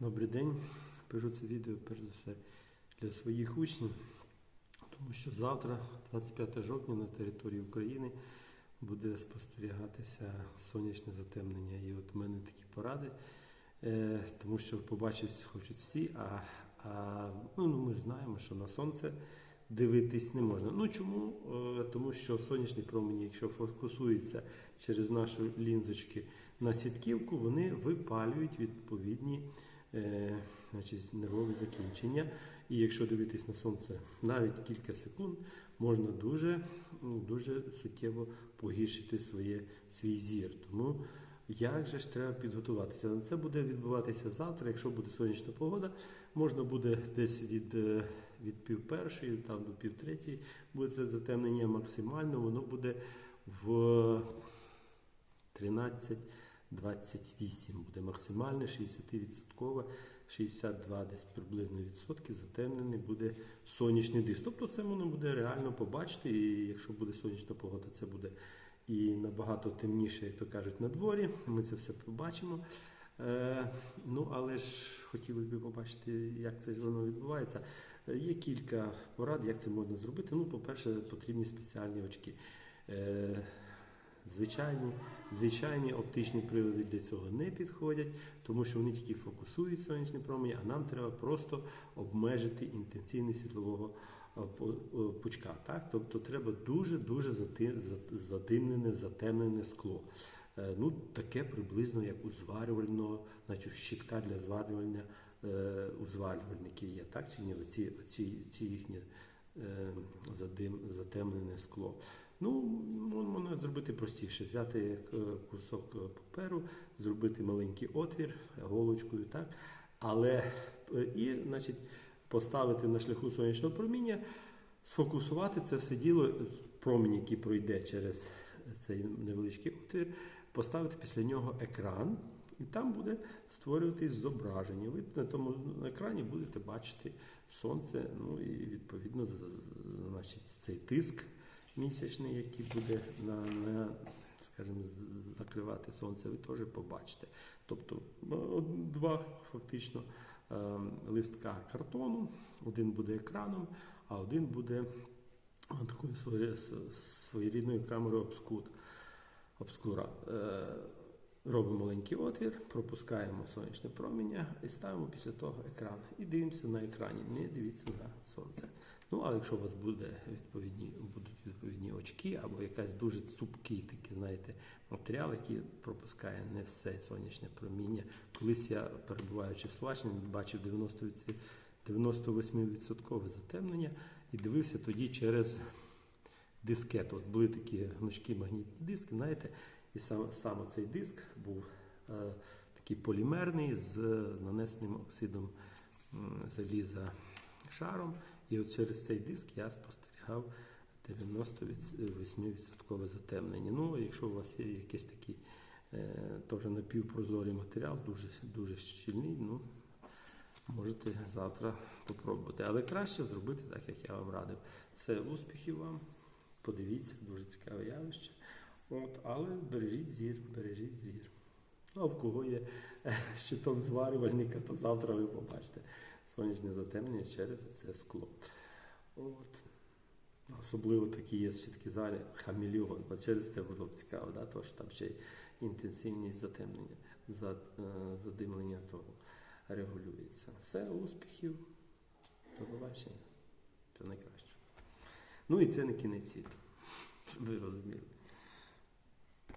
Добрий день. Пишу це відео перш за все для своїх учнів, тому що завтра, 25 жовтня, на території України буде спостерігатися сонячне затемнення. І от у мене такі поради, е, тому що побачити хочуть всі, а, а ну, ну, ми ж знаємо, що на сонце дивитись не можна. Ну чому? Е, Тому що сонячні промені, якщо фокусуються через наші лінзочки на сітківку, вони випалюють відповідні е, значить, нервові закінчення. І якщо дивитись на сонце навіть кілька секунд, можна дуже, ну, дуже суттєво погіршити своє, свій зір. Тому як же ж треба підготуватися? Це буде відбуватися завтра, якщо буде сонячна погода, можна буде десь від, е, від пів першої там, до пів третьої буде це затемнення максимально, воно буде в 13-28 буде максимальне, 60%, 62 десь приблизно відсотки затемнений буде сонячний диск. Тобто це воно буде реально побачити, і якщо буде сонячна погода, це буде і набагато темніше, як то кажуть, на дворі. Ми це все побачимо. Е, ну, але ж хотілося б побачити, як це воно відбувається. Е, Є кілька порад, як це можна зробити. Ну, по-перше, потрібні спеціальні очки. Е, Звичайні, звичайні оптичні прилади для цього не підходять, тому що вони тільки фокусують сонячні промені, а нам треба просто обмежити інтенсивність світлового е, е, пучка. Так? Тобто треба дуже-дуже задимнене, затемнене скло. Е, Ну, таке приблизно як у зварювального, значить щітка для зварювання у зварювальників є, так чи ні? Оці, оці, ці їхні е, задим, затемнене скло. Ну, можна зробити простіше, взяти е, кусок е, паперу, зробити маленький отвір голочкою, так? Але е, і, значить, поставити на шляху сонячного проміння, сфокусувати це все діло, промінь, який пройде через цей невеличкий отвір, поставити після нього екран, і там буде створюватись зображення. Ви на тому екрані будете бачити сонце, ну і відповідно значить, цей тиск місячний, який буде на, на скажімо, закривати сонце, ви теж побачите. Тобто два фактично ем, листка картону, один буде екраном, а один буде такою своєрідною камерою обскур, обскура. Е, Робимо маленький отвір, пропускаємо сонячне проміння і ставимо після того екран. І дивимося на екрані, не дивіться на сонце. Ну, а якщо у вас буде відповідні, будуть відповідні очки або якась дуже цупкий такий, знаєте, матеріал, який пропускає не все сонячне проміння. Колись я, перебуваючи в Словаччині, бачив 90 98% затемнення і дивився тоді через дискету. От були такі гнучкі магнітні диски, знаєте, і сам, саме цей диск був е, такий полімерний з нанесеним оксидом заліза шаром. І от через цей диск я спостерігав 98% затемнення. Ну, якщо у вас є якийсь такий е, теж напівпрозорий матеріал, дуже, дуже щільний, ну, можете завтра попробувати. Але краще зробити так, як я вам радив. Все, успіхів вам. Подивіться, дуже цікаве явище. От, але бережіть зір, бережіть зір. Ну, а в кого є е, щиток зварювальника, то завтра ви побачите сонячне затемнення через це скло. От. Особливо такі є щитки залі хамелеон. От через це було б цікаво, да? тому що там ще інтенсивність затемнення, за- е, задимлення того регулюється. Все, успіхів, до побачення. Це найкраще. Ну і це не кінець світу. Ви розуміли.